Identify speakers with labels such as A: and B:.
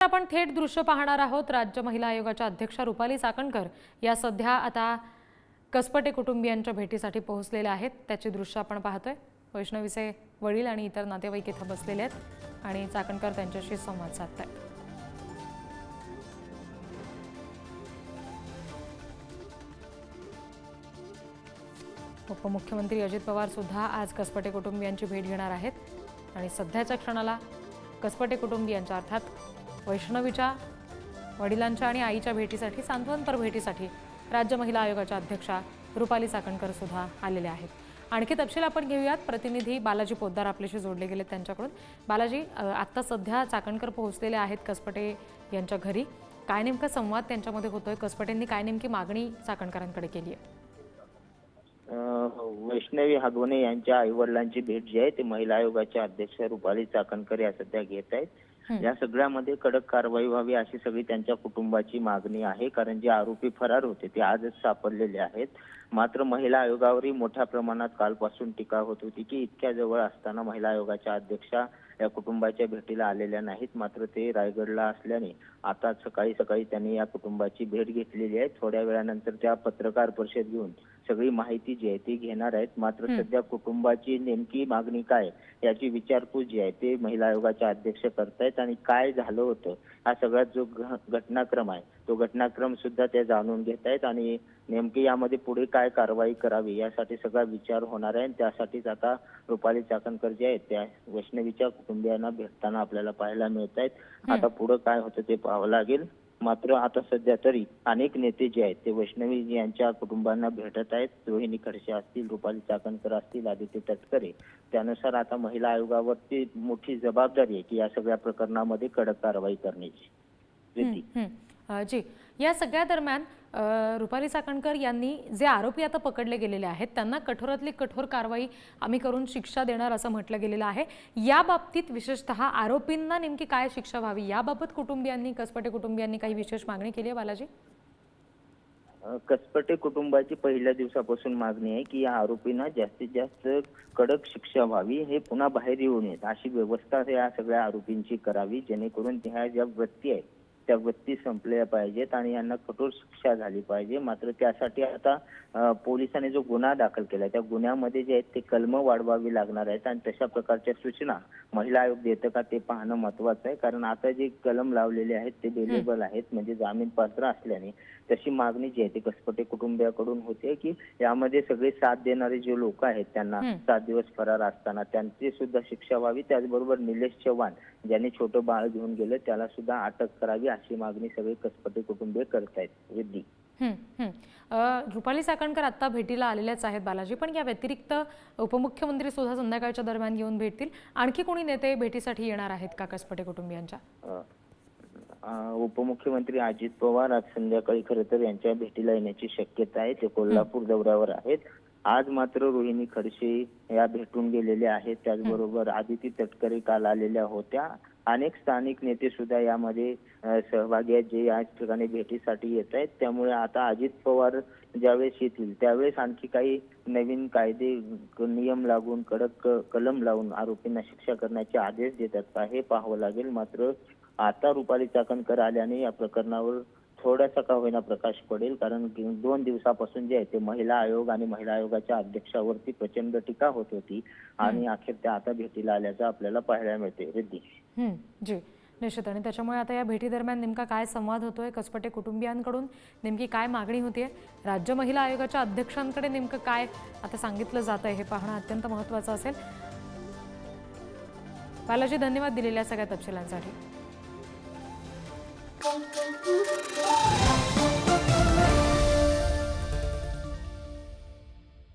A: आपण थेट दृश्य पाहणार आहोत. राज्य महिला आयोगाच्या अध्यक्षा रुपाली चाकणकर या सध्या आता कसपटे कुटुंबियांच्या भेटीसाठी पोहोचलेल्या आहेत. त्याची दृश्य आपण पाहतोय. वैष्णवीचे वडील आणि इतर नातेवाईक इथं बसलेले आहेत आणि चाकणकर त्यांच्याशी संवाद साधत आहेत उपमुख्यमंत्री अजित पवार सुद्धा आज कसपटे कुटुंबियांची भेट घेणार आहेत. आणि सध्याच्या क्षणाला कसपटे कुटुंबियांच्या अर्थात वैष्णवीच्या वडिलांच्या आणि आईच्या भेटीसाठी सांत्वनपर भेटीसाठी राज्य महिला आयोगाच्या अध्यक्षा रुपाली चाकणकर सुद्धा आलेल्या आहेत. आणखी तपशील आपण घेऊयात. प्रतिनिधी बालाजी पोद्दार आपल्याशी जोडले गेले त्यांच्याकडून. बालाजी आत्ता सध्या चाकणकर पोहोचलेले आहेत कसपटे यांच्या घरी. काय नेमका संवाद त्यांच्यामध्ये होतोय? कसपटेंनी काय नेमकी मागणी चाकणकरांकडे केली आहे?
B: वैष्णवी हागवणे यांच्या आई वडिलांची भेट जी आहे ती महिला आयोगाच्या अध्यक्ष रुपाली चाकणकर या सध्या घेत आहेत. या सगळ्यामध्ये कडक कारवाई व्हावी अशी सगळी त्यांच्या कुटुंबाची मागणी आहे कारण जे आरोपी फरार होते ते आजच सापडलेले आहेत. मात्र महिला आयोगावरही मोठ्या प्रमाणात कालपासून टीका होत होती की इतक्या जवळ असताना महिला आयोगाच्या अध्यक्षा या कुटुंबाच्या भेटीला आलेल्या नाहीत. मात्र ते रायगडला असल्याने आता सकाळी सकाळी त्यांनी या कुटुंबाची भेट घेतलेली आहे. थोड्या वेळानंतर त्या पत्रकार परिषद घेऊन सगळी माहिती जी आहे ती घेणार आहेत मात्र. सध्या कुटुंबाची नेमकी मागणी काय याची विचारपूस जी आहे ते महिला आयोगाच्या अध्यक्ष करतायत आणि काय झालं होतं हा सगळ्यात जो घटनाक्रम आहे तो घटनाक्रम सुद्धा ते जाणून घेत आहेत आणि नेमकी यामध्ये पुढे काय कारवाई करावी यासाठी सगळा विचार होणार आहे आणि त्यासाठीच आता रुपाली चाकणकर जे आहेत त्या वैष्णवीच्या कुटुंबियांना भेटताना आपल्याला पाहायला मिळत आहेत. आता पुढे काय होतं ते पाहावं लागेल मात्र आता सध्या तरी अनेक नेते जे आहेत ते वैष्णवी यांच्या कुटुंबांना भेटत आहेत. रोहिणी खडसे असतील रुपाली चाकणकर असतील आदित्य तटकरे. त्यानुसार आता महिला आयोगावरती मोठी जबाबदारी आहे की या सगळ्या प्रकरणामध्ये कडक कारवाई करण्याची.
A: जी या सगळ्या दरम्यान रुपाली चाकणकर यांनी जे आरोपी आता पकडले गेलेले आहेत त्यांना कठोरातली कठोर कारवाई आम्ही करून शिक्षा देणार असं म्हटलं गेलेलं आहे. या बाबतीत विशेषतः आरोपींना नेमकी काय शिक्षा व्हावी? याबाबत कुटुंबियांनी कसपटे कुटुंबियांनी काही विशेष मागणी केली आहे बालाजी?
B: कसपटे कुटुंबाची पहिल्या दिवसापासून मागणी आहे की या आरोपींना जास्तीत जास्त कडक शिक्षा व्हावी हे पुन्हा बाहेर येऊ नयेत अशी व्यवस्था या सगळ्या आरोपींची करावी जेणेकरून ह्या ज्या व्यक्ती आहेत वृत्ती संपल्या पाहिजेत आणि यांना कठोर शिक्षा झाली पाहिजे. मात्र त्यासाठी आता पोलिसांनी जो गुन्हा दाखल केलाय त्या गुन्ह्यामध्ये जे आहेत ते कलम वाढवावी लागणार आहेत आणि तशा प्रकारच्या सूचना महिला आयोग देतं का ते पाहणं महत्वाचं आहे कारण आता जे कलम लावलेले आहेत ते बेलेबल आहेत म्हणजे जामीन पात्र असल्याने तशी मागणी जी आहे ती कसपटे कुटुंबियाकडून होते की यामध्ये सगळे साथ देणारे जे लोक आहेत त्यांना. सात दिवस फरार असताना त्यांची सुद्धा शिक्षा व्हावी त्याचबरोबर निलेश चव्हाण ज्यांनी छोटं बाळ घेऊन गेलं त्याला सुद्धा अटक करावी अशी मागणी सगळे कसपटे कुटुंबीय करतायत.
A: अ, रुपाली साकणकर आत्ता भेटीला आलेल्याच आहेत बालाजी पण या व्यतिरिक्त उपमुख्यमंत्री सुद्धा संध्याकाळच्या दरम्यान येऊन भेटतील. आणखी कोणी नेते भेटीसाठी येणार आहेत का कसपटे कुटुंबियांच्या?
B: उपमुख्यमंत्री अजित पवार आज संध्याकाळी खरं तर यांच्या भेटीला येण्याची शक्यता आहे. ते कोल्हापूर दौऱ्यावर आहेत. आज मात्र रोहिणी खडसे या भेटून गेलेल्या आहेत. त्याचबरोबर आदिती तटकरे काल आलेल्या होत्या. अनेक स्थानिक नेते सुद्धा यामध्ये सहभागी आहेत जे या ठिकाणी भेटीसाठी येत आहेत. त्यामुळे आता अजित पवार ज्यावेळेस येतील त्यावेळेस आणखी काही नवीन कायदे नियम लागून कडक कलम लावून आरोपींना शिक्षा करण्याचे आदेश देतात का हे पाहावं लागेल. मात्र आता रुपाली चाकणकर आल्याने या प्रकरणावर थोडासा का होईना प्रकाश पडेल कारण दोन दिवसापासून जे आहे ते महिला आयोग आणि महिला आयोगाच्या अध्यक्षावरती प्रचंड टीका होत होती आणि अखेर त्या आता भेटीला आल्याचं आपल्याला पाहायला मिळते रिद्धी.
A: जी. निश्चित. आणि त्याच्यामुळे आता या भेटीदरम्यान नेमका काय संवाद होतोय कसपटे कुटुंबियांकडून नेमकी काय मागणी होतीये राज्य महिला आयोगाच्या अध्यक्षांकडे नेमकं काय आता सांगितलं जात आहे हे पाहणं अत्यंत महत्त्वाचं असेल. बालाजी धन्यवाद दिलेल्या सगळ्या तपशिलांसाठी. Thank you.